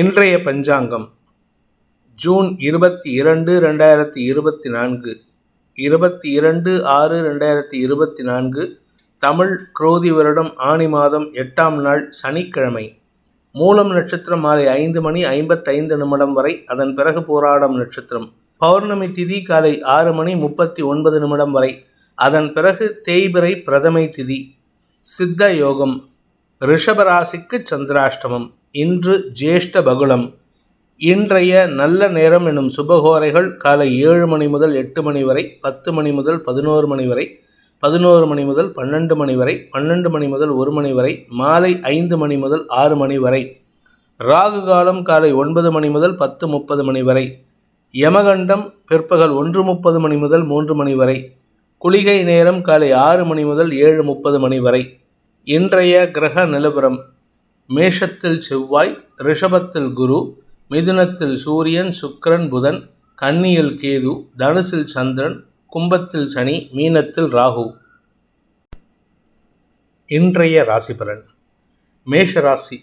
இன்றைய பஞ்சாங்கம் ஜூன் இருபத்தி இரண்டு ரெண்டாயிரத்தி இருபத்தி நான்கு. இருபத்தி இரண்டு ஆறு ரெண்டாயிரத்தி இருபத்தி நான்கு தமிழ் குரோதி வருடம் ஆனி மாதம் எட்டாம் நாள் சனிக்கிழமை. மூலம் நட்சத்திரம் மாலை ஐந்து மணி ஐம்பத்தைந்து நிமிடம் வரை அதன் பிறகு போராடம் நட்சத்திரம். பௌர்ணமி திதி காலை ஆறு மணி முப்பத்தி ஒன்பது நிமிடம் வரை அதன் பிறகு தேய்பிறை பிரதமை திதி. சித்த யோகம் ரிஷபராசிக்கு சந்திராஷ்டமம். இன்று ஜேஷ்ட பகுளம். இன்றைய நல்ல நேரம் எனும் சுபகோரைகள் காலை ஏழு மணி முதல் எட்டு மணி வரை பத்து மணி முதல் பதினோரு மணி வரை பதினோரு மணி முதல் பன்னெண்டு மணி வரை பன்னெண்டு மணி முதல் ஒரு மணி வரை மாலை ஐந்து மணி முதல் ஆறு மணி வரை ராகு காலம் காலை ஒன்பது மணி முதல் பத்து முப்பது மணி வரை யமகண்டம் பிற்பகல் ஒன்று முப்பது மணி முதல் மூன்று மணி வரை குளிகை நேரம் காலை ஆறு மணி முதல் ஏழு முப்பது மணி வரை. இன்றைய கிரக நிலவரம். மேஷத்தில் செவ்வாய் ரிஷபத்தில் குரு மிதுனத்தில் சூரியன் சுக்கிரன் புதன் கன்னியில் கேது தனுசில் சந்திரன் கும்பத்தில் சனி மீனத்தில் ராகு. இன்றைய ராசிபலன் மேஷ ராசி.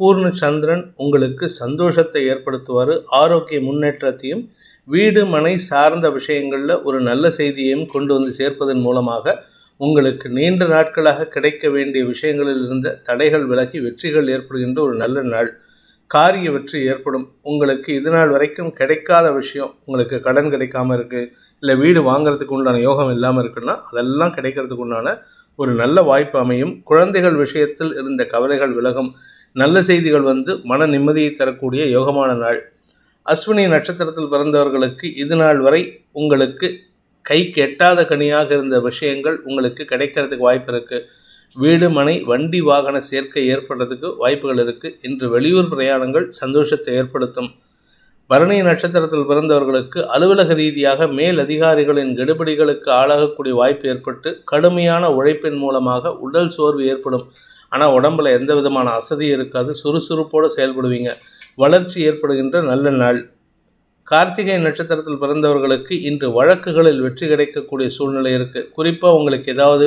பூர்ண சந்திரன் உங்களுக்கு சந்தோஷத்தை ஏற்படுத்துவார். ஆரோக்கிய முன்னேற்றத்தையும் வீடு மனை சார்ந்த விஷயங்களில் ஒரு நல்ல செய்தியையும் கொண்டு வந்து சேர்ப்பதன் மூலமாக உங்களுக்கு நீண்ட நாட்களாக கிடைக்க வேண்டிய விஷயங்களில் இருந்த தடைகள் விலகி வெற்றிகள் ஏற்படுகின்ற ஒரு நல்ல நாள். காரிய வெற்றி ஏற்படும். உங்களுக்கு இது நாள் வரைக்கும் கிடைக்காத விஷயம் உங்களுக்கு கடன் கிடைக்காம இருக்குது இல்லை வீடு வாங்குறதுக்கு உண்டான யோகம் இல்லாமல் இருக்குன்னா அதெல்லாம் கிடைக்கிறதுக்கு உண்டான ஒரு நல்ல வாய்ப்பு அமையும். குழந்தைகள் விஷயத்தில் இருந்த கவலைகள் விலகும். நல்ல செய்திகள் வந்து மன நிம்மதியை தரக்கூடிய யோகமான நாள். அஸ்வினி நட்சத்திரத்தில் பிறந்தவர்களுக்கு இது நாள் வரை உங்களுக்கு கைக்கு எட்டாத கனியாக இருந்த விஷயங்கள் உங்களுக்கு கிடைக்கிறதுக்கு வாய்ப்பு இருக்குது வீடு மனை வண்டி வாகன சேர்க்கை ஏற்படுறதுக்கு வாய்ப்புகள் இருக்குது இன்று வெளியூர் பிரயாணங்கள் சந்தோஷத்தை ஏற்படுத்தும். பரணி நட்சத்திரத்தில் பிறந்தவர்களுக்கு அலுவலக ரீதியாக மேல் அதிகாரிகளின் கெடுபிடிகளுக்கு ஆளாகக்கூடிய வாய்ப்பு ஏற்பட்டு கடுமையான உழைப்பின் மூலமாக உடல் சோர்வு ஏற்படும். ஆனால் உடம்புல எந்த விதமான அசதியும் இருக்காது. சுறுசுறுப்போடு செயல்படுவீங்க. வளர்ச்சி ஏற்படுகின்ற நல்ல நாள். கார்த்திகை நட்சத்திரத்தில் பிறந்தவர்களுக்கு இன்று வழக்குகளில் வெற்றி கிடைக்கக்கூடிய சூழ்நிலை இருக்குது குறிப்பாக உங்களுக்கு ஏதாவது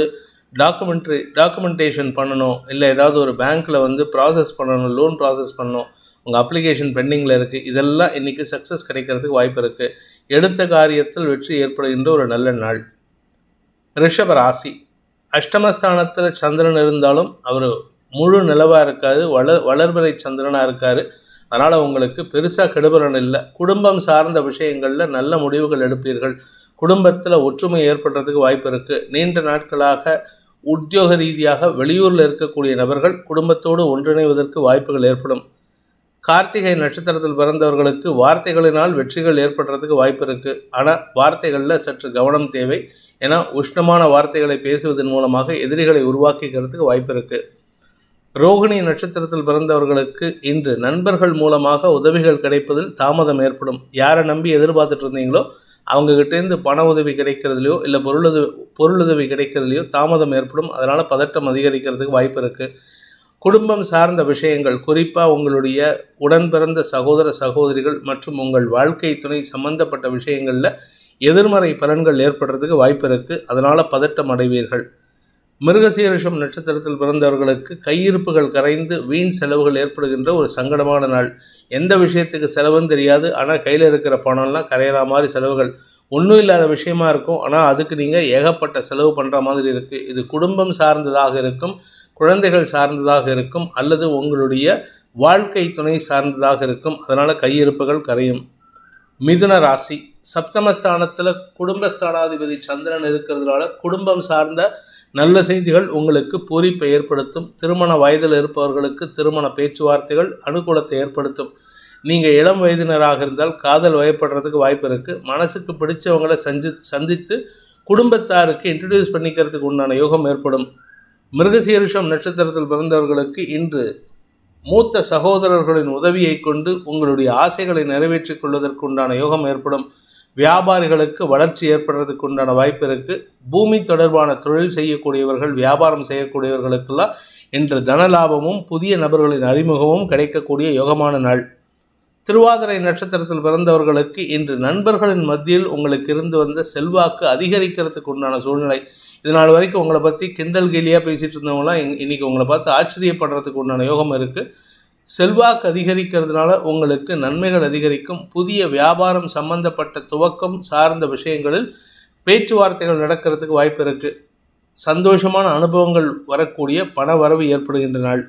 டாக்குமெண்ட்ரி டாக்குமெண்டேஷன் பண்ணணும் இல்லை ஏதாவது ஒரு பேங்க்கில் வந்து ப்ராசஸ் பண்ணணும் லோன் ப்ராசஸ் பண்ணணும் உங்கள் அப்ளிகேஷன் பெண்டிங்கில் இருக்குது இதெல்லாம் இன்றைக்கி சக்ஸஸ் கிடைக்கிறதுக்கு வாய்ப்பு இருக்குது எடுத்த காரியத்தில் வெற்றி ஏற்படுகின்ற ஒரு நல்ல நாள். ரிஷப ராசி. அஷ்டமஸ்தானத்தில் சந்திரன் இருந்தாலும் அவர் முழு நிலவாக இருக்காது வளர் வளர்பறை சந்திரனாக இருக்கார். அதனால் உங்களுக்கு பெருசாக கெடுபலன் இல்லை. குடும்பம் சார்ந்த விஷயங்களில் நல்ல முடிவுகள் எடுப்பீர்கள். குடும்பத்தில் ஒற்றுமை ஏற்படுறதுக்கு வாய்ப்பு இருக்குது நீண்ட நாட்களாக உத்தியோக ரீதியாக வெளியூரில் இருக்கக்கூடிய நபர்கள் குடும்பத்தோடு ஒன்றிணைவதற்கு வாய்ப்புகள் ஏற்படும். கார்த்திகை நட்சத்திரத்தில் பிறந்தவர்களுக்கு வார்த்தைகளினால் வெற்றிகள் ஏற்படுறதுக்கு வாய்ப்பு இருக்குது ஆனால் வார்த்தைகளில் சற்று கவனம் தேவை. ஏன்னா உஷ்ணமான வார்த்தைகளை பேசுவதன் மூலமாக எதிரிகளை உருவாக்கிக்கிறதுக்கு வாய்ப்பு இருக்குது ரோகிணி நட்சத்திரத்தில் பிறந்தவர்களுக்கு இன்று நண்பர்கள் மூலமாக உதவிகள் கிடைப்பதில் தாமதம் ஏற்படும். யாரை நம்பி எதிர்பார்த்துட்டு இருந்தீங்களோ அவங்ககிட்டேருந்து பண உதவி கிடைக்கிறதுலையோ இல்லை பொருளுதவி பொருளுதவி கிடைக்கிறதுலையோ தாமதம் ஏற்படும். அதனால் பதட்டம் அதிகரிக்கிறதுக்கு வாய்ப்பு இருக்குது குடும்பம் சார்ந்த விஷயங்கள் குறிப்பாக உங்களுடைய உடன் பிறந்த சகோதர சகோதரிகள் மற்றும் உங்கள் வாழ்க்கை துணை சம்பந்தப்பட்ட விஷயங்களில் எதிர்மறை பலன்கள் ஏற்படுறதுக்கு வாய்ப்பு இருக்குது அதனால் பதட்டம் அடைவீர்கள். மிருகசீரிஷம் நட்சத்திரத்தில் பிறந்தவர்களுக்கு கையிருப்புகள் கரைந்து வீண் செலவுகள் ஏற்படுகின்ற ஒரு சங்கடமான நாள். எந்த விஷயத்துக்கு செலவுன்னு தெரியாது. ஆனால் கையில் இருக்கிற பணம்லாம் கரையிற மாதிரி செலவுகள். ஒன்றும் இல்லாத விஷயமா இருக்கும். ஆனால் அதுக்கு நீங்கள் ஏகப்பட்ட செலவு பண்ணுற மாதிரி இருக்குது இது குடும்பம் சார்ந்ததாக இருக்கும் குழந்தைகள் சார்ந்ததாக இருக்கும் அல்லது உங்களுடைய வாழ்க்கை துணை சார்ந்ததாக இருக்கும். அதனால் கையிருப்புகள் கரையும். மிதுன ராசி. சப்தமஸ்தானத்தில் குடும்பஸ்தானாதிபதி சந்திரன் இருக்கிறதுனால குடும்பம் சார்ந்த நல்ல செய்திகள் உங்களுக்கு பூரிப்பை ஏற்படுத்தும் திருமண வயதில் இருப்பவர்களுக்கு திருமண பேச்சுவார்த்தைகள் அனுகூலத்தை ஏற்படுத்தும். நீங்கள் இளம் வயதினராக இருந்தால் காதல் வயப்படுறதுக்கு வாய்ப்பு இருக்குது மனசுக்கு பிடிச்சவங்களை சந்தி சந்தித்து குடும்பத்தாருக்கு இன்ட்ரடியூஸ் பண்ணிக்கிறதுக்கு உண்டான யோகம் ஏற்படும். மிருகசீரிஷம் நட்சத்திரத்தில் பிறந்தவர்களுக்கு இன்று மூத்த சகோதரர்களின் உதவியை கொண்டு உங்களுடைய ஆசைகளை நிறைவேற்றிக் கொள்வதற்கு உண்டான யோகம் ஏற்படும். வியாபாரிகளுக்கு வளர்ச்சி ஏற்படுறதுக்கு உண்டான வாய்ப்பு இருக்குது பூமி தொடர்பான தொழில் செய்யக்கூடியவர்கள் வியாபாரம் செய்யக்கூடியவர்களுக்கெல்லாம் இன்று தனலாபமும் புதிய நபர்களின் அறிமுகமும் கிடைக்கக்கூடிய யோகமான நாள். திருவாதிரை நட்சத்திரத்தில் பிறந்தவர்களுக்கு இன்று நண்பர்களின் மத்தியில் உங்களுக்கு இருந்து வந்த செல்வாக்கு அதிகரிக்கிறதுக்கு உண்டான சூழ்நிலை. இது நாள் வரைக்கும் உங்களை பற்றி கிண்டல் கேலியாக பேசிகிட்டு இருந்தவங்களாம் இன் இன்னைக்கு உங்களை பார்த்து ஆச்சரியப்படுறதுக்கு உண்டான யோகம் இருக்குது செல்வாக்கு அதிகரிக்கிறதுனால உங்களுக்கு நன்மைகள் அதிகரிக்கும். புதிய வியாபாரம் சம்பந்தப்பட்ட துவக்கம் சார்ந்த விஷயங்களில் பேச்சுவார்த்தைகள் நடக்கிறதுக்கு வாய்ப்பு இருக்கு. சந்தோஷமான அனுபவங்கள் வரக்கூடிய பண வரவு ஏற்படுகின்ற நாள்.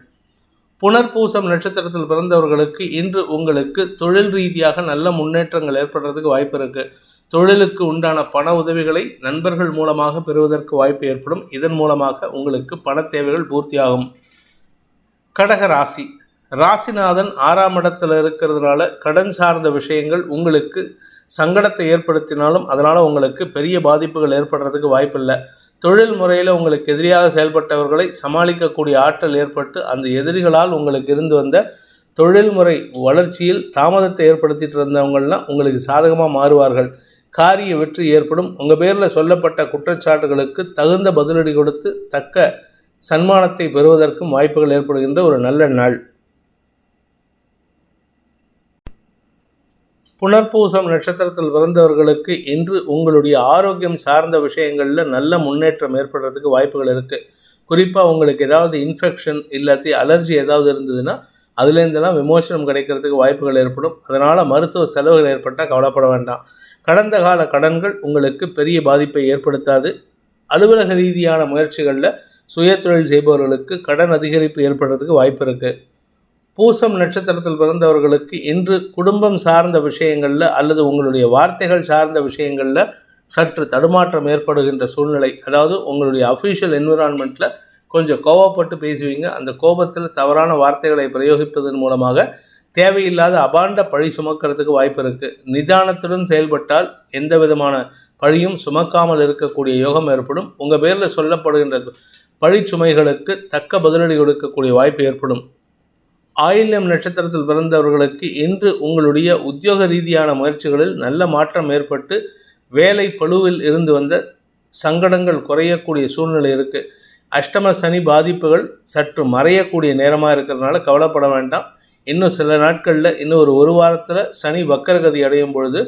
புனர்பூசம் நட்சத்திரத்தில் பிறந்தவர்களுக்கு இன்று உங்களுக்கு தொழில் ரீதியாக நல்ல முன்னேற்றங்கள் ஏற்படுறதுக்கு வாய்ப்பு இருக்கு. தொழிலுக்கு உண்டான பண உதவிகளை நண்பர்கள் மூலமாக பெறுவதற்கு வாய்ப்பு ஏற்படும். இதன் மூலமாக உங்களுக்கு பண தேவைகள் பூர்த்தியாகும். கடக ராசி. ராசிநாதன் ஆறாம் இடத்துல இருக்கிறதுனால கடன் சார்ந்த விஷயங்கள் உங்களுக்கு சங்கடத்தை ஏற்படுத்தினாலும் அதனால் உங்களுக்கு பெரிய பாதிப்புகள் ஏற்படுறதுக்கு வாய்ப்பில்லை. தொழில் முறையில் உங்களுக்கு எதிரியாக செயல்பட்டவர்களை சமாளிக்கக்கூடிய ஆற்றல் ஏற்பட்டு அந்த எதிரிகளால் உங்களுக்கு இருந்து வந்த தொழில்முறை வளர்ச்சியில் தாமதத்தை ஏற்படுத்திட்டு இருந்தவங்கள்லாம் உங்களுக்கு சாதகமாக மாறுவார்கள். காரிய வெற்றி ஏற்படும். உங்கள் பேரில் சொல்லப்பட்ட குற்றச்சாட்டுகளுக்கு தகுந்த பதிலடி கொடுத்து தக்க சன்மானத்தை பெறுவதற்கும் வாய்ப்புகள் ஏற்படுகின்ற ஒரு நல்ல நாள். புனர்பூசம் நட்சத்திரத்தில் பிறந்தவர்களுக்கு இன்று உங்களுடைய ஆரோக்கியம் சார்ந்த விஷயங்களில் நல்ல முன்னேற்றம் ஏற்படுறதுக்கு வாய்ப்புகள் இருக்குது குறிப்பாக உங்களுக்கு ஏதாவது இன்ஃபெக்ஷன் இல்லாட்டி அலர்ஜி ஏதாவது இருந்ததுன்னா அதுலேருந்தெல்லாம் விமோசனம் கிடைக்கிறதுக்கு வாய்ப்புகள் ஏற்படும். அதனால் மருத்துவ செலவுகள் ஏற்பட்டால் கவலைப்பட வேண்டாம். கடந்த கால கடன்கள் உங்களுக்கு பெரிய பாதிப்பை ஏற்படுத்தாது. அலுவலக ரீதியான முயற்சிகளில் சுயதொழில் செய்பவர்களுக்கு கடன் அதிகரிப்பு ஏற்படுறதுக்கு வாய்ப்பு இருக்குது பூசம் நட்சத்திரத்தில் பிறந்தவர்களுக்கு இன்று குடும்பம் சார்ந்த விஷயங்களில் அல்லது உங்களுடைய வார்த்தைகள் சார்ந்த விஷயங்களில் சற்று தடுமாற்றம் ஏற்படுகின்ற சூழ்நிலை. அதாவது உங்களுடைய அஃபீஷியல் என்விரான்மெண்ட்டில் கொஞ்சம் கோவப்பட்டு பேசுவீங்க. அந்த கோபத்தில் தவறான வார்த்தைகளை பிரயோகிப்பதன் மூலமாக தேவையில்லாத அபாண்ட பழி சுமக்கிறதுக்கு வாய்ப்பு இருக்குது நிதானத்துடன் செயல்பட்டால் எந்த விதமான பழியும் சுமக்காமல் இருக்கக்கூடிய யோகம் ஏற்படும். உங்கள் பேரில் சொல்லப்படுகின்ற பழி சுமைகளுக்கு தக்க பதிலடி கொடுக்கக்கூடிய வாய்ப்பு ஏற்படும். ஆயில்யம் நட்சத்திரத்தில் பிறந்தவர்களுக்கு இன்று உங்களுடைய உத்தியோக ரீதியான முயற்சிகளில் நல்ல மாற்றம் ஏற்பட்டு வேலை பழுவில் இருந்து வந்த சங்கடங்கள் குறையக்கூடிய சூழ்நிலை இருக்குது அஷ்டம சனி பாதிப்புகள் சற்று மறையக்கூடிய நேரமாக இருக்கிறதுனால கவலைப்பட வேண்டாம். இன்னும் சில நாட்களில் இன்னும் ஒரு ஒரு வாரத்தில் சனி வக்கரகதி அடையும் பொழுது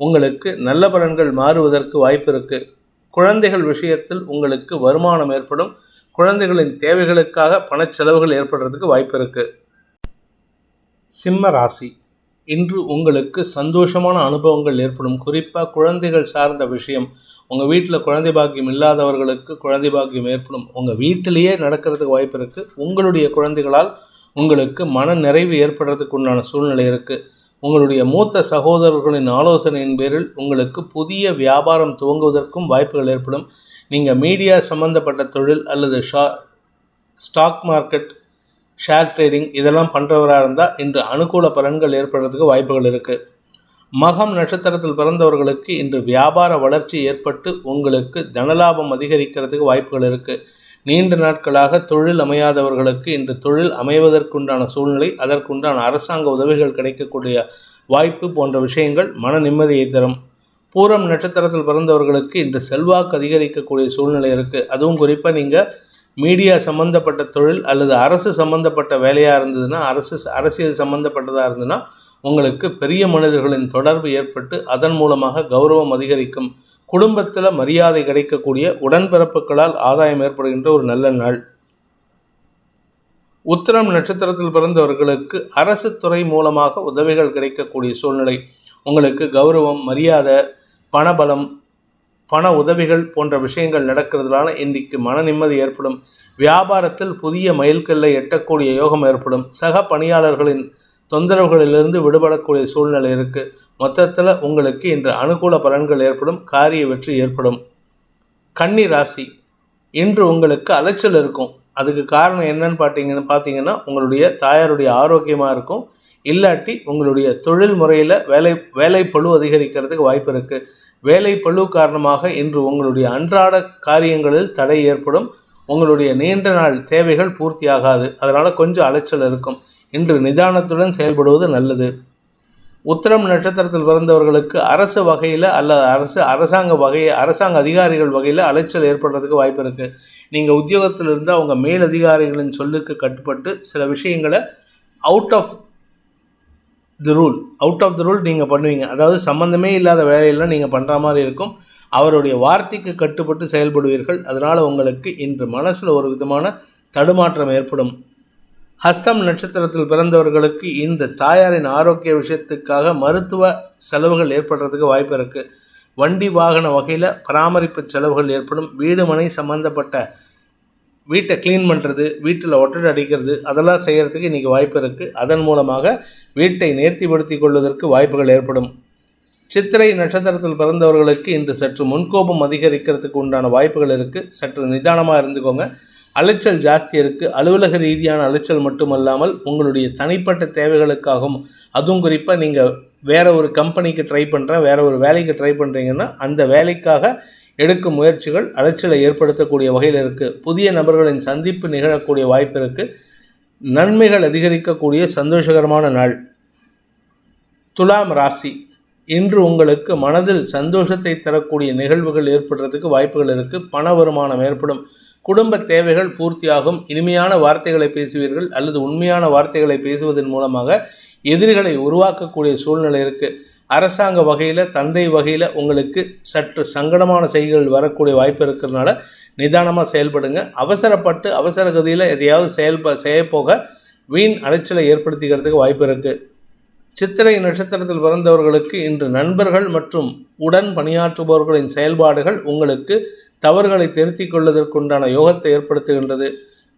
உங்களுக்கு நல்ல பலன்கள் மாறுவதற்கு வாய்ப்பு இருக்குது குழந்தைகள் விஷயத்தில் உங்களுக்கு வருமானம் ஏற்படும். குழந்தைகளின் தேவைகளுக்காக பணச்செலவுகள் ஏற்படுறதுக்கு வாய்ப்பு இருக்குது சிம்ம ராசி. இன்று உங்களுக்கு சந்தோஷமான அனுபவங்கள் ஏற்படும். குறிப்பாக குழந்தைகள் சார்ந்த விஷயம். உங்கள் வீட்டில் குழந்தை பாக்கியம் இல்லாதவர்களுக்கு குழந்தை பாக்கியம் ஏற்படும். உங்கள் வீட்டிலேயே நடக்கிறதுக்கு வாய்ப்பு இருக்குது உங்களுடைய குழந்தைகளால் உங்களுக்கு மன நிறைவு ஏற்படுறதுக்கு உண்டான சூழ்நிலை இருக்குது உங்களுடைய மூத்த சகோதரர்களின் ஆலோசனையின் பேரில் உங்களுக்கு புதிய வியாபாரம் துவங்குவதற்கும் வாய்ப்புகள் ஏற்படும். நீங்கள் மீடியா சம்பந்தப்பட்ட தொழில் அல்லது ஷா ஸ்டாக் மார்க்கெட் ஷேர் ட்ரேடிங் இதெல்லாம் பண்ணுறவராக இருந்தால் இன்று அனுகூல பலன்கள் ஏற்படுறதுக்கு வாய்ப்புகள் இருக்குது மகம் நட்சத்திரத்தில் பிறந்தவர்களுக்கு இன்று வியாபார வளர்ச்சி ஏற்பட்டு உங்களுக்கு தனலாபம் அதிகரிக்கிறதுக்கு வாய்ப்புகள் இருக்குது நீண்ட நாட்களாக தொழில் அமையாதவர்களுக்கு இன்று தொழில் அமைவதற்குண்டான சூழ்நிலை அதற்குண்டான அரசாங்க உதவிகள் கிடைக்கக்கூடிய வாய்ப்பு போன்ற விஷயங்கள் மன நிம்மதியை தரும். பூரம் நட்சத்திரத்தில் பிறந்தவர்களுக்கு இன்று செல்வாக்கு அதிகரிக்கக்கூடிய சூழ்நிலை இருக்குது அதுவும் குறிப்பாக நீங்கள் மீடியா சம்மந்தப்பட்ட தொழில் அல்லது அரசு சம்மந்தப்பட்ட வேலையாக இருந்ததுன்னா அரசு அரசியல் சம்மந்தப்பட்டதாக இருந்ததுன்னா உங்களுக்கு பெரிய மனிதர்களின் தொடர்பு ஏற்பட்டு அதன் மூலமாக கௌரவம் அதிகரிக்கும். குடும்பத்தில் மரியாதை கிடைக்கக்கூடிய உடன்பிறப்புகளால் ஆதாயம் ஏற்படுகின்ற ஒரு நல்ல நாள். உத்திரம் நட்சத்திரத்தில் பிறந்தவர்களுக்கு அரசு துறை மூலமாக உதவிகள் கிடைக்கக்கூடிய சூழ்நிலை. உங்களுக்கு கௌரவம் மரியாதை பணபலம் பண உதவிகள் போன்ற விஷயங்கள் நடக்கிறதுனால இன்றைக்கு மன நிம்மதி ஏற்படும். வியாபாரத்தில் புதிய மைல்கல்லை எட்டக்கூடிய யோகம் ஏற்படும். சக பணியாளர்களின் தொந்தரவுகளிலிருந்து விடுபடக்கூடிய சூழ்நிலை இருக்குது மொத்தத்தில் உங்களுக்கு இன்று அனுகூல பலன்கள் ஏற்படும். காரிய வெற்றி ஏற்படும். கன்னி ராசி. இன்று உங்களுக்கு அலைச்சல் இருக்கும். அதுக்கு காரணம் என்னன்னு பார்த்தீங்கன்னு பார்த்தீங்கன்னா உங்களுடைய தாயாருடைய ஆரோக்கியமாக இருக்கும். இல்லாட்டி உங்களுடைய தொழில் முறையில் வேலை வேலை பழு அதிகரிக்கிறதுக்கு வாய்ப்பு இருக்குது வேலை பழு காரணமாக இன்று உங்களுடைய அன்றாட காரியங்களில் தடை ஏற்படும். உங்களுடைய நீண்ட நாள் தேவைகள் பூர்த்தியாகாது. அதனால் கொஞ்சம் அலைச்சல் இருக்கும். இன்று நிதானத்துடன் செயல்படுவது நல்லது. உத்திரம் நட்சத்திரத்தில் பிறந்தவர்களுக்கு அரசு வகையில் அல்லது அரசு அரசாங்க வகையை அரசாங்க அதிகாரிகள் வகையில் அலைச்சல் ஏற்படுறதுக்கு வாய்ப்பு இருக்குது நீங்கள் உத்தியோகத்தில் இருந்தால் அவங்க மேல் அதிகாரிகளின் சொல்லுக்கு கட்டுப்பட்டு சில விஷயங்களை out of the rule out of the rule நீங்கள் பண்ணுவீங்க. அதாவது சம்மந்தமே இல்லாத வேலையெல்லாம் நீங்கள் பண்ணுற மாதிரி இருக்கும். அவருடைய வார்த்தைக்கு கட்டுப்பட்டு செயல்படுவீர்கள். அதனால் உங்களுக்கு இன்று மனசில் ஒரு விதமான தடுமாற்றம் ஏற்படும். ஹஸ்தம் நட்சத்திரத்தில் பிறந்தவர்களுக்கு இந்த தாயாரின் ஆரோக்கிய விஷயத்துக்காக மருத்துவ செலவுகள் ஏற்படுறதுக்கு வாய்ப்பு இருக்குது வண்டி வாகன வகையில் பராமரிப்பு செலவுகள் ஏற்படும். வீடு மனை சம்மந்தப்பட்ட வீட்டை க்ளீன் பண்ணுறது வீட்டில் ஒட்டடை அடிக்கிறது அதெல்லாம் செய்கிறதுக்கு இன்றைக்கி வாய்ப்பு இருக்குது அதன் மூலமாக வீட்டை நேர்த்திப்படுத்தி கொள்வதற்கு வாய்ப்புகள் ஏற்படும். சித்திரை நட்சத்திரத்தில் பிறந்தவர்களுக்கு இன்று சற்று முன்கோபம் அதிகரிக்கிறதுக்கு உண்டான வாய்ப்புகள் இருக்குது சற்று நிதானமாக இருந்துக்கோங்க. அலைச்சல் ஜாஸ்தி இருக்குது அலுவலக ரீதியான அலைச்சல் மட்டுமல்லாமல் உங்களுடைய தனிப்பட்ட தேவைகளுக்காகவும் அதுவும் குறிப்பாக நீங்கள் வேற ஒரு கம்பெனிக்கு ட்ரை பண்ணுறேன் வேறு ஒரு வேலைக்கு ட்ரை பண்ணுறீங்கன்னா அந்த வேலைக்காக எடுக்கும் முயற்சிகள் அலைச்சலை ஏற்படுத்தக்கூடிய வகையில் இருக்குது புதிய நபர்களின் சந்திப்பு நிகழக்கூடிய வாய்ப்பு இருக்குது நன்மைகள் அதிகரிக்கக்கூடிய சந்தோஷகரமான நாள். துலாம் ராசி. இன்று உங்களுக்கு மனதில் சந்தோஷத்தை தரக்கூடிய நிகழ்வுகள் ஏற்படுறதுக்கு வாய்ப்புகள் இருக்குது பண வருமானம் ஏற்படும். குடும்ப தேவைகள் பூர்த்தியாகும். இனிமையான வார்த்தைகளை பேசுவீர்கள் அல்லது உண்மையான வார்த்தைகளை பேசுவதன் மூலமாக எதிரிகளை உருவாக்கக்கூடிய சூழ்நிலை இருக்குது அரசாங்க வகையில் தந்தை வகையில் உங்களுக்கு சற்று சங்கடமான செய்திகள் வரக்கூடிய வாய்ப்பு இருக்கிறதுனால நிதானமாக செயல்படுங்க. அவசரப்பட்டு அவசர கதியில் எதையாவது செயல்ப செய்யப்போக வீண் அலைச்சலை ஏற்படுத்திக்கிறதுக்கு வாய்ப்பு இருக்குது சித்திரை நட்சத்திரத்தில் பிறந்தவர்களுக்கு இன்று நண்பர்கள் மற்றும் உடன் பணியாற்றுபவர்களின் செயல்பாடுகள் உங்களுக்கு தவறுகளை திருத்திக் கொள்வதற்குண்டான யோகத்தை ஏற்படுத்துகின்றது.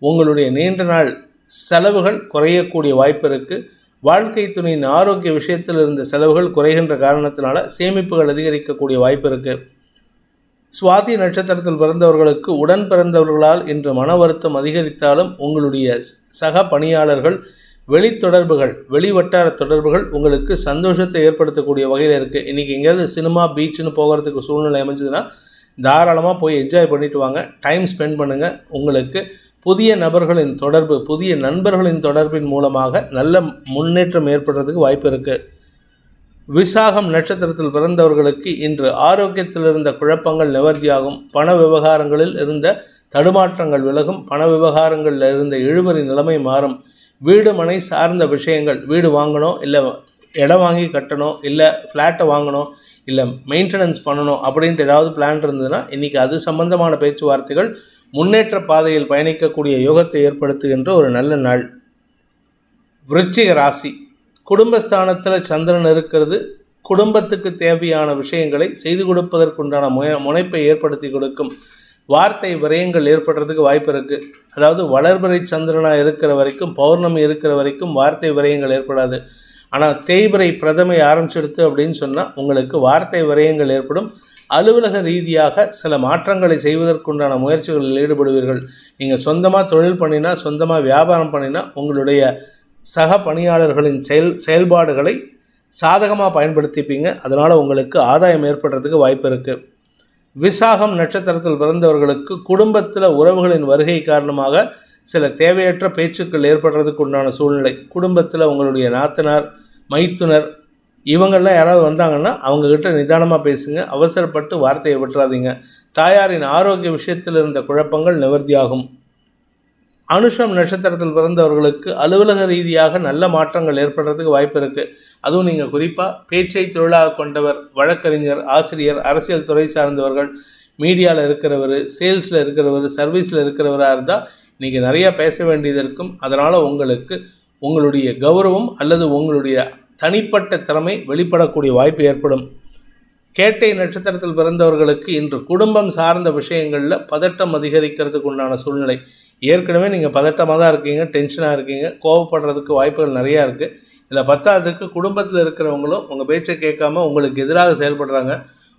உங்களுடைய நீண்ட நாள் செலவுகள் குறையக்கூடிய வாய்ப்பு இருக்குது வாழ்க்கை துணையின் ஆரோக்கிய விஷயத்தில் இருந்த செலவுகள் குறைகின்ற காரணத்தினால சேமிப்புகள் அதிகரிக்கக்கூடிய வாய்ப்பு இருக்குது சுவாதி நட்சத்திரத்தில் பிறந்தவர்களுக்கு உடன் பிறந்தவர்களால் இன்று மன வருத்தம் அதிகரித்தாலும் உங்களுடைய சக பணியாளர்கள் வெளித்தொடர்புகள் வெளிவட்டார தொடர்புகள் உங்களுக்கு சந்தோஷத்தை ஏற்படுத்தக்கூடிய வகையில் இருக்குது இன்றைக்கி எங்கேயாவது சினிமா பீச்சுன்னு போகிறதுக்கு சூழ்நிலை அமைஞ்சதுன்னா தாராளமாக போய் என்ஜாய் பண்ணிட்டு வாங்க. டைம் ஸ்பெண்ட் பண்ணுங்கள் உங்களுக்கு புதிய நபர்களின் தொடர்பு புதிய நண்பர்களின் தொடர்பின் மூலமாக நல்ல முன்னேற்றம் ஏற்படுறதுக்கு வாய்ப்பு இருக்குது விசாகம் நட்சத்திரத்தில் பிறந்தவர்களுக்கு இன்று ஆரோக்கியத்தில் இருந்த குழப்பங்கள் நிவர்த்தியாகும் பண விவகாரங்களில் இருந்த தடுமாற்றங்கள் விலகும். பண விவகாரங்களில் இருந்த இழுபறி நிலைமை மாறும். வீடு மனை சார்ந்த விஷயங்கள் வீடு வாங்கணும் இல்லை இடம் வாங்கி கட்டணும் இல்லை ஃப்ளாட்டை வாங்கணும் இல்லை மெயின்டெனன்ஸ் பண்ணணும் அப்படின்ட்டு ஏதாவது பிளான் இருந்ததுன்னா இன்றைக்கி அது சம்பந்தமான பேச்சுவார்த்தைகள் முன்னேற்ற பாதையில் பயணிக்கக்கூடிய யோகத்தை ஏற்படுத்துகின்ற ஒரு நல்ல நாள். விருச்சிக ராசி. குடும்பஸ்தானத்தில் சந்திரன் இருக்கிறது. குடும்பத்துக்கு தேவையான விஷயங்களை செய்து கொடுப்பதற்குண்டான முய முனைப்பை ஏற்படுத்தி கொடுக்கும். வார்த்தை விரயங்கள் ஏற்படுறதுக்கு வாய்ப்பு இருக்குது அதாவது வளர்பிறை சந்திரனாக இருக்கிற வரைக்கும் பௌர்ணமி இருக்கிற வரைக்கும் வார்த்தை விரயங்கள் ஏற்படாது. ஆனால் தேய்பிறை பிரதமை ஆரம்பிச்சிடுத்து அப்படின்னு சொன்னால் உங்களுக்கு வார்த்தை விரயங்கள் ஏற்படும். அலுவலக ரீதியாக சில மாற்றங்களை செய்வதற்குண்டான முயற்சிகளில் ஈடுபடுவீர்கள். நீங்கள் சொந்தமாக தொழில் பண்ணினா சொந்தமாக வியாபாரம் பண்ணினா உங்களுடைய சக பணியாளர்களின் செயல் செயல்பாடுகளை சாதகமாக பயன்படுத்திப்பீங்க. அதனால் உங்களுக்கு ஆதாயம் ஏற்படுறதுக்கு வாய்ப்பு இருக்குது விசாகம் நட்சத்திரத்தில் பிறந்தவர்களுக்கு குடும்பத்தில் உறவுகளின் வருகை காரணமாக சில தேவையற்ற பேச்சுக்கள் ஏற்படுறதுக்கு உண்டான சூழ்நிலை. குடும்பத்தில் உங்களுடைய நாத்தனார் மைத்துனர் இவங்கெல்லாம் யாராவது வந்தாங்கன்னா அவங்கக்கிட்ட நிதானமாக பேசுங்க அவசரப்பட்டு வார்த்தையை விட்டுறாதீங்க. தாயாரின் ஆரோக்கிய விஷயத்தில் இருந்த குழப்பங்கள் நிவர்த்தியாகும். அனுஷம் நட்சத்திரத்தில் பிறந்தவர்களுக்கு அலுவலக ரீதியாக நல்ல மாற்றங்கள் ஏற்படுறதுக்கு வாய்ப்பு இருக்குது அதுவும் நீங்கள் குறிப்பாக பேச்சை தொழிலாக கொண்டவர் வழக்கறிஞர் ஆசிரியர் அரசியல் துறை சார்ந்தவர்கள் மீடியாவில் இருக்கிறவர் சேல்ஸில் இருக்கிறவர் சர்வீஸில் இருக்கிறவராக இருந்தால் நீங்கள் நிறையா பேச வேண்டியது இருக்கும். அதனால் உங்களுக்கு உங்களுடைய கௌரவம் அல்லது உங்களுடைய தனிப்பட்ட திறமை வெளிப்படக்கூடிய வாய்ப்பு ஏற்படும். கேட்டை நட்சத்திரத்தில் பிறந்தவர்களுக்கு இன்று குடும்பம் சார்ந்த விஷயங்களில் பதட்டம் அதிகரிக்கிறதுக்கு உண்டான சூழ்நிலை. ஏற்கனவே நீங்கள் பதட்டமாக தான் இருக்கீங்க டென்ஷனாக இருக்கீங்க கோவப்படுறதுக்கு வாய்ப்புகள் நிறையா இருக்குது இதில் பத்தாவதுக்கு குடும்பத்தில் இருக்கிறவங்களும் உங்கள் பேச்சை கேட்காம உங்களுக்கு எதிராக செயல்படுறாங்க.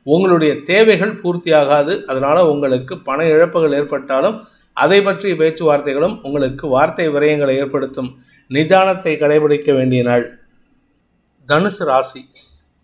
உங்களுடைய தேவைகள் பூர்த்தி ஆகாது அதனால் உங்களுக்கு பண இழப்புகள் ஏற்பட்டாலும் அதை பற்றிய பேச்சுவார்த்தைகளும் உங்களுக்கு வார்த்தை விரயங்களை ஏற்படுத்தும். நிதானத்தை கடைபிடிக்க வேண்டிய நாள். தனுசு ராசி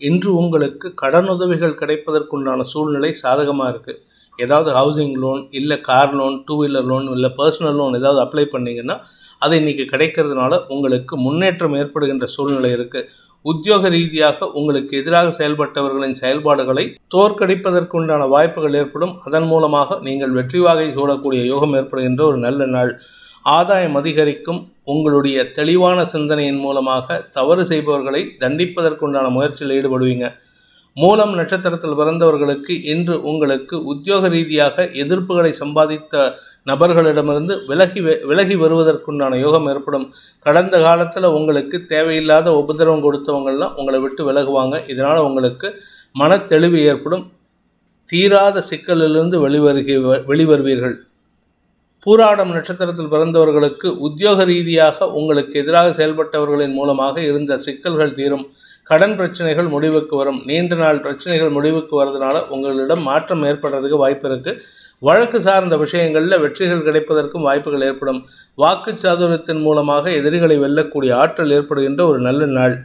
இன்று உங்களுக்கு கடனுதவிகள் கிடைப்பதற்குண்டான சூழ்நிலை சாதகமாக இருக்குது ஏதாவது ஹவுசிங் லோன் இல்லை car loan two wheeler loan இல்லை பர்சனல் லோன் ஏதாவது அப்ளை பண்ணிங்கன்னா அது இன்றைக்கி கிடைக்கிறதுனால உங்களுக்கு முன்னேற்றம் ஏற்படுகின்ற சூழ்நிலை இருக்குது உத்தியோக ரீதியாக உங்களுக்கு எதிராக செயல்பட்டவர்களின் செயல்பாடுகளை தோற்கடிப்பதற்குண்டான வாய்ப்புகள் ஏற்படும். அதன் மூலமாக நீங்கள் வெற்றி வாகை சூடக்கூடிய யோகம் ஏற்படுகின்ற ஒரு நல்ல நாள். ஆதாயம் அதிகரிக்கும் உங்களுடைய தெளிவான சிந்தனையின் மூலமாக தவறு செய்பவர்களை தண்டிப்பதற்குண்டான முயற்சியில் ஈடுபடுவீங்க. மூலம் நட்சத்திரத்தில் பிறந்தவர்களுக்கு இன்று உங்களுக்கு உத்தியோக ரீதியாக எதிர்ப்புகளை சம்பாதித்த நபர்களிடமிருந்து விலகி விலகி வருவதற்குண்டான யோகம் ஏற்படும். கடந்த காலத்தில் உங்களுக்கு தேவையில்லாத உபதிரவம் கொடுத்தவங்கள்லாம் உங்களை விட்டு விலகுவாங்க. இதனால் உங்களுக்கு மன தெளிவு ஏற்படும். தீராத சிக்கலிலிருந்து வெளிவருகி வெளிவருவீர்கள். பூராடம் நட்சத்திரத்தில் பிறந்தவர்களுக்கு உத்தியோக ரீதியாக உங்களுக்கு எதிராக செயல்பட்டவர்களின் மூலமாக இருந்த சிக்கல்கள் தீரும். கடன் பிரச்சனைகள் முடிவுக்கு வரும். நீண்ட நாள் பிரச்சனைகள் முடிவுக்கு வரதுனால உங்களிடம் மாற்றம் ஏற்படுறதுக்கு வாய்ப்பு இருக்கு. வழக்கு சார்ந்த விஷயங்களில் வெற்றிகள் கிடைப்பதற்கும் வாய்ப்புகள் ஏற்படும். வாக்கு சாதுரியத்தின் மூலமாக எதிரிகளை வெல்லக்கூடிய ஆற்றல் ஏற்படுகின்ற ஒரு நல்ல நாள்.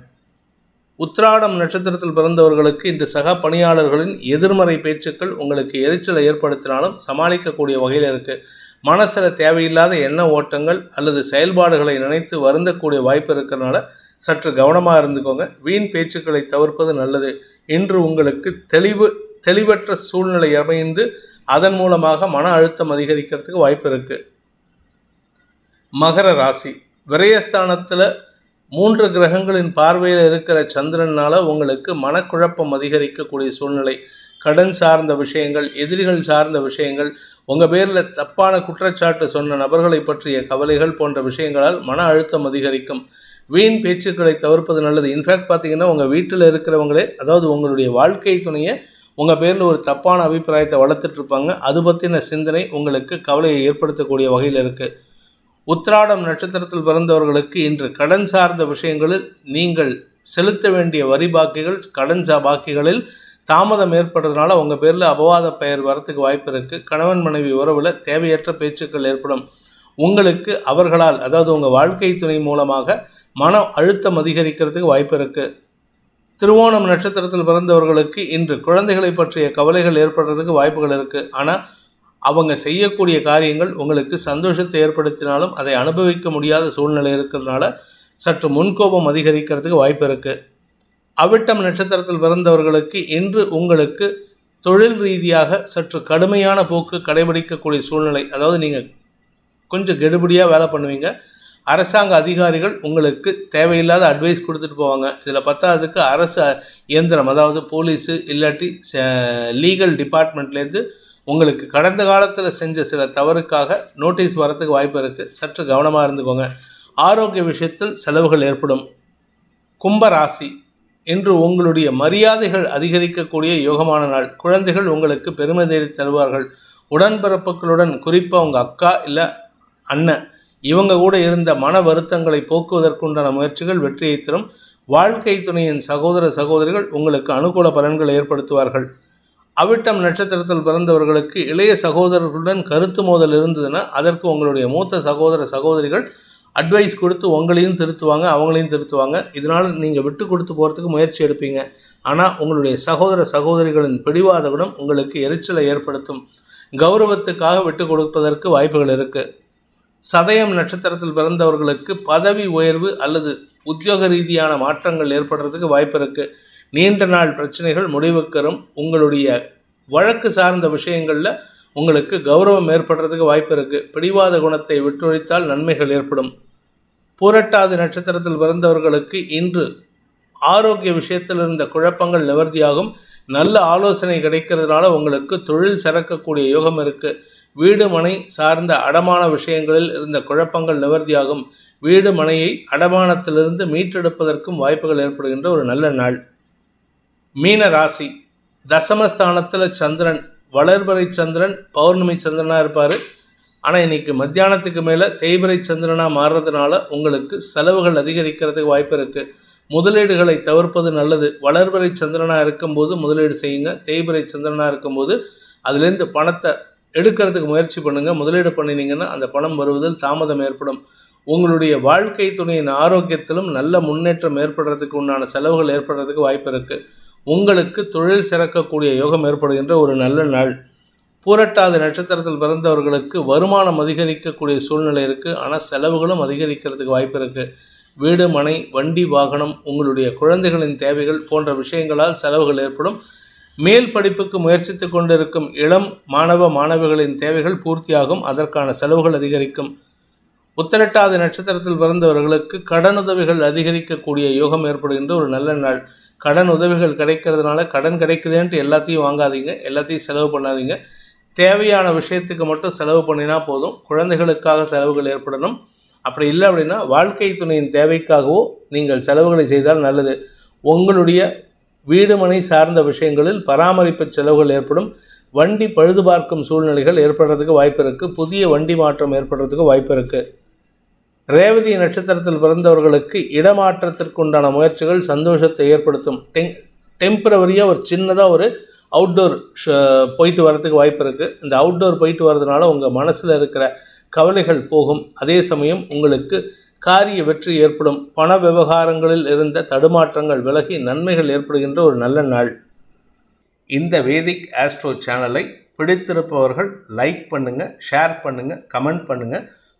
உத்ராடம் நட்சத்திரத்தில் பிறந்தவர்களுக்கு இன்று சக பணியாளர்களின் எதிர்மறை பேச்சுக்கள் உங்களுக்கு எரிச்சலை ஏற்படுத்தினாலும் சமாளிக்கக்கூடிய வகையில் இருக்குது மனசில் தேவையில்லாத எண்ண ஓட்டங்கள் அல்லது செயல்பாடுகளை நினைத்து வருந்தக்கூடிய வாய்ப்பு இருக்கிறனால சற்று கவனமாக இருந்துக்கோங்க. வீண் பேச்சுக்களை தவிர்ப்பது நல்லது. இன்று உங்களுக்கு தெளிவு தெளிவற்ற சூழ்நிலை அமைந்து அதன் மூலமாக மன அழுத்தம் அதிகரிக்கிறதுக்கு வாய்ப்பு இருக்கு. மகர ராசி. விரயஸ்தானத்தில் மூன்று கிரகங்களின் பார்வையில் இருக்கிற சந்திரனால உங்களுக்கு மனக்குழப்பம் அதிகரிக்கக்கூடிய சூழ்நிலை. கடன் சார்ந்த விஷயங்கள் எதிரிகள் சார்ந்த விஷயங்கள் உங்கள் பேரில் தப்பான குற்றச்சாட்டு சொன்ன நபர்களை பற்றிய கவலைகள் போன்ற விஷயங்களால் மன அழுத்தம் அதிகரிக்கும். வீண் பேச்சுக்களை தவிர்ப்பது நல்லது. இன்ஃபேக்ட் பார்த்தீங்கன்னா உங்கள் வீட்டில் இருக்கிறவங்களே அதாவது உங்களுடைய வாழ்க்கை துணையை உங்கள் பேரில் ஒரு தப்பான அபிப்பிராயத்தை வளர்த்துட்டு இருப்பாங்க அது பற்றின சிந்தனை உங்களுக்கு கவலையை ஏற்படுத்தக்கூடிய வகையில் இருக்குது உத்திராடம் நட்சத்திரத்தில் பிறந்தவர்களுக்கு இன்று கடன் சார்ந்த விஷயங்களில் நீங்கள் செலுத்த வேண்டிய வரி பாக்கிகள் கடன் சா பாக்கிகளில் தாமதம் ஏற்படுறதுனால உங்கள் பேரில் அபவாத பெயர் வரத்துக்கு வாய்ப்பு இருக்குது கணவன் மனைவி உறவில் தேவையற்ற பேச்சுக்கள் ஏற்படும். உங்களுக்கு அவர்களால் அதாவது உங்கள் வாழ்க்கை துணை மூலமாக மன அழுத்தம் அதிகரிக்கிறதுக்கு வாய்ப்பு இருக்குது திருவோணம் நட்சத்திரத்தில் பிறந்தவர்களுக்கு இன்று குழந்தைகளை பற்றிய கவலைகள் ஏற்படுறதுக்கு வாய்ப்புகள் இருக்குது ஆனால் அவங்க செய்யக்கூடிய காரியங்கள் உங்களுக்கு சந்தோஷத்தை ஏற்படுத்தினாலும் அதை அனுபவிக்க முடியாத சூழ்நிலை இருக்கிறதுனால சற்று முன்கோபம் அதிகரிக்கிறதுக்கு வாய்ப்பு இருக்குது அவிட்டம் நட்சத்திரத்தில் பிறந்தவர்களுக்கு இன்று உங்களுக்கு தொழில் ரீதியாக சற்று கடுமையான போக்கு கடைபிடிக்கக்கூடிய சூழ்நிலை. அதாவது நீங்கள் கொஞ்சம் கெடுபடியாக வேலை பண்ணுவீங்க. அரசாங்க அதிகாரிகள் உங்களுக்கு தேவையில்லாத அட்வைஸ் கொடுத்துட்டு போவாங்க. இதில் பத்தாததுக்கு அரசு இயந்திரம் அதாவது போலீஸு இல்லாட்டி லீகல் டிபார்ட்மெண்ட்லேருந்து உங்களுக்கு கடந்த காலத்தில் செஞ்ச சில தவறுக்காக நோட்டீஸ் வரத்துக்கு வாய்ப்பு இருக்குது சற்று கவனமாக இருந்துக்கோங்க. ஆரோக்கிய விஷயத்தில் செலவுகள் ஏற்படும். கும்ப ராசி இன்று உங்களுடைய மரியாதைகள் அதிகரிக்கக்கூடிய யோகமான நாள். குழந்தைகள் உங்களுக்கு பெருமை தேடி தருவார்கள். உடன்பிறப்புகளுடன் குறிப்பாக உங்கள் அக்கா இல்லை அண்ணன் இவங்க கூட இருந்த மன வருத்தங்களை போக்குவதற்குண்டான முயற்சிகள் வெற்றியை தரும். வாழ்க்கை துணையின் சகோதர சகோதரிகள் உங்களுக்கு அனுகூல பலன்களை ஏற்படுத்துவார்கள். அவிட்டம் நட்சத்திரத்தில் பிறந்தவர்களுக்கு இளைய சகோதரர்களுடன் கருத்து மோதல் இருந்ததுன்னா அதற்கு உங்களுடைய மூத்த சகோதர சகோதரிகள் அட்வைஸ் கொடுத்து உங்களையும் திருத்துவாங்க அவங்களையும் திருத்துவாங்க. இதனால் நீங்கள் விட்டு கொடுத்து போகிறதுக்கு முயற்சி எடுப்பீங்க. ஆனால் உங்களுடைய சகோதர சகோதரிகளின் பிடிவாத குணம் உங்களுக்கு எரிச்சலை ஏற்படுத்தும். கௌரவத்துக்காக விட்டு கொடுப்பதற்கு வாய்ப்புகள் இருக்குது சதயம் நட்சத்திரத்தில் பிறந்தவர்களுக்கு பதவி உயர்வு அல்லது உத்தியோக ரீதியான மாற்றங்கள் ஏற்படுறதுக்கு வாய்ப்பு இருக்குது நீண்ட நாள் பிரச்சனைகள் முடிவுக்கு வரும். உங்களுடைய வழக்கு சார்ந்த விஷயங்களில் உங்களுக்கு கௌரவம் ஏற்படுறதுக்கு வாய்ப்பு இருக்குது பிடிவாத குணத்தை விட்டொழித்தால் நன்மைகள் ஏற்படும். பூரட்டாதி நட்சத்திரத்தில் பிறந்தவர்களுக்கு இன்று ஆரோக்கிய விஷயத்தில் இருந்த குழப்பங்கள் நிவர்த்தியாகும். நல்ல ஆலோசனை கிடைக்கிறதுனால உங்களுக்கு தொழில் சிறக்கக்கூடிய யோகம் இருக்குது வீடு மனை சார்ந்த அடமான விஷயங்களில் இருந்த குழப்பங்கள் நிவர்த்தியாகும். வீடு மனையை அடமானத்திலிருந்து மீட்டெடுப்பதற்கும் வாய்ப்புகள் ஏற்படுகின்ற ஒரு நல்ல நாள். மீன ராசி. தசமஸ்தானத்தில் சந்திரன் வளர்பறை சந்திரன் பௌர்ணமி சந்திரனாக இருப்பார். ஆனால் இன்னைக்கு மத்தியானத்துக்கு மேலே தேய்பிறை சந்திரனாக மாறுறதுனால உங்களுக்கு செலவுகள் அதிகரிக்கிறதுக்கு வாய்ப்பு இருக்குது முதலீடுகளை தவிர்ப்பது நல்லது. வளர்பறை சந்திரனாக இருக்கும்போது முதலீடு செய்யுங்க. தேய்பிறை சந்திரனாக இருக்கும்போது அதுலேருந்து பணத்தை எடுக்கிறதுக்கு முயற்சி பண்ணுங்கள் முதலீடு பண்ணினீங்கன்னா அந்த பணம் வருவதில் தாமதம் ஏற்படும். உங்களுடைய வாழ்க்கை துணையின் ஆரோக்கியத்திலும் நல்ல முன்னேற்றம் ஏற்படுறதுக்கு உண்டான செலவுகள் ஏற்படுறதுக்கு வாய்ப்பு இருக்குது உங்களுக்கு தொழில் சிறக்கக்கூடிய யோகம் ஏற்படுகின்ற ஒரு நல்ல நாள். பூரட்டாதி நட்சத்திரத்தில் பிறந்தவர்களுக்கு வருமானம் அதிகரிக்கக்கூடிய சூழ்நிலை இருக்குது ஆனால் செலவுகளும் அதிகரிக்கிறதுக்கு வாய்ப்பு இருக்குது வீடு மனை வண்டி வாகனம் உங்களுடைய குழந்தைகளின் தேவைகள் போன்ற விஷயங்களால் செலவுகள் ஏற்படும். மேல் படிப்புக்கு முயற்சித்து கொண்டிருக்கும் இளம் மாணவ மாணவிகளின் தேவைகள் பூர்த்தியாகும். அதற்கான செலவுகள் அதிகரிக்கும். உத்திரட்டாதி நட்சத்திரத்தில் பிறந்தவர்களுக்கு கடனுதவிகள் அதிகரிக்கக்கூடிய யோகம் ஏற்படுகின்ற ஒரு நல்ல நாள். கடன் உதவிகள் கிடைக்கிறதுனால கடன் கிடைக்குதேன்ட்டு எல்லாத்தையும் வாங்காதீங்க எல்லாத்தையும் செலவு பண்ணாதீங்க. தேவையான விஷயத்துக்கு மட்டும் செலவு பண்ணினா போதும். குழந்தைகளுக்காக செலவுகள் ஏற்படணும். அப்படி இல்லை அப்படின்னா வாழ்க்கை துணையின் தேவைக்காகவோ நீங்கள் செலவுகளை செய்தால் நல்லது. உங்களுடைய வீடு மனை சார்ந்த விஷயங்களில் பராமரிப்பு செலவுகள் ஏற்படும். வண்டி பழுது பார்க்கும் சூழ்நிலைகள் ஏற்படுறதுக்கு வாய்ப்பு இருக்குது புதிய வண்டி மாற்றம் ஏற்படுறதுக்கு வாய்ப்பு இருக்குது ரேவதி நட்சத்திரத்தில் பிறந்தவர்களுக்கு இடமாற்றத்திற்குண்டான முயற்சிகள் சந்தோஷத்தை ஏற்படுத்தும். டெங் டெம்பரவரியாக ஒரு சின்னதாக ஒரு அவுட்டோர் போயிட்டு வரதுக்கு வாய்ப்பு இருக்குது இந்த அவுட்டோர் போயிட்டு வர்றதுனால உங்கள் மனசில் இருக்கிற கவலைகள் போகும். அதே சமயம் உங்களுக்கு காரிய வெற்றி ஏற்படும். பண விவகாரங்களில் இருந்த தடுமாற்றங்கள் விலகி நன்மைகள் ஏற்படுகின்ற ஒரு நல்ல நாள். இந்த வேதிக் ஆஸ்ட்ரோ சேனலை பிடித்திருப்பவர்கள் லைக் பண்ணுங்கள் ஷேர் பண்ணுங்கள் கமெண்ட் பண்ணுங்கள்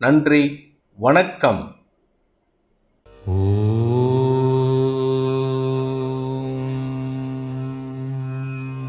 நன்றி வணக்கம். ஓ.